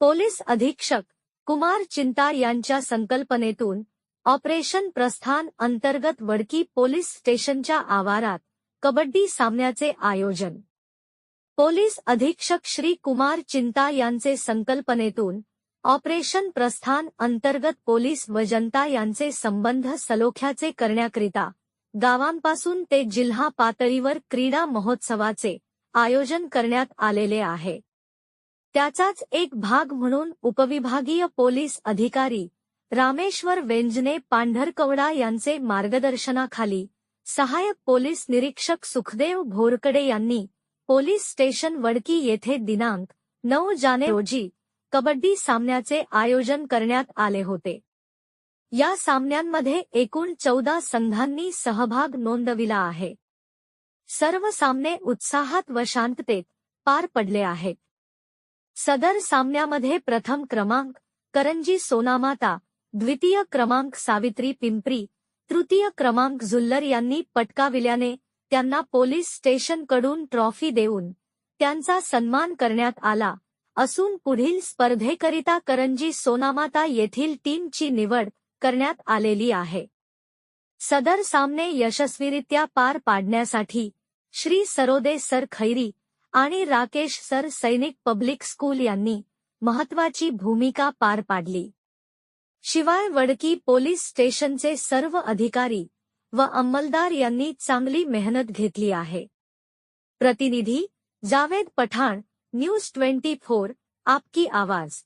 Police अधीक्षक कुमार चिंता यांच्या संकल्पनेतून ऑपरेशन प्रस्थान अंतर्गत वडकी पोलीस स्टेशनच्या आवारात कबड्डी सामन्याचे आयोजन. पोलीस अधीक्षक श्री कुमार चिंता यांचे संकल्पनेतून ऑपरेशन प्रस्थान अंतर्गत पोलीस व जनता यांचे संबंध सलोख्याचे करण्याकरिता गावांपासून ते जिल्हा पातळीवर क्रीडा महोत्सवाचे आयोजन करण्यात आलेले आहे. त्याचाच एक भाग म्हणून उपविभागीय पोलीस अधिकारी रामेश्वर वेंजने पांढरकवडा यांचे मार्गदर्शनाखाली सहाय्यक पोलीस निरीक्षक सुखदेव भोरकडे यांनी पोलीस स्टेशन वडकी येथे दिनांक नऊ जानेवारी रोजी कबड्डी सामन्याचे आयोजन करण्यात आले होते. या सामन्यांमध्ये एकूण चौदा संघांनी सहभाग नोंदविला आहे. सर्व सामने उत्साहात व शांततेत पार पडले आहेत. सदर सामन्यामध्ये प्रथम क्रमांक करंजी सोनामाता द्वितीय क्रमांक सावित्री पिंपरी तृतीय क्रमांक झुल्लर यांनी पटकाविल्याने त्यांना पोलीस स्टेशनकडून ट्रॉफी देऊन त्यांचा सन्मान करण्यात आला. असून पुढील स्पर्धेकरिता करंजी सोनामाता येथील टीमची निवड करण्यात आलेली आहे. सदर सामने यशस्वीरित्या पार पाडण्यासाठी श्री सरोदे सर खैरी आणि Rakesh sir Sainik public school यांनी महत्वाची भूमिका पार पाडली. शिवाय वडकी पोलीस स्टेशनचे सर्व अधिकारी व अंमलदार यांनी चांगली मेहनत घेतली आहे. प्रतिनिधी Javed Pathan news twenty four आपकी आवाज.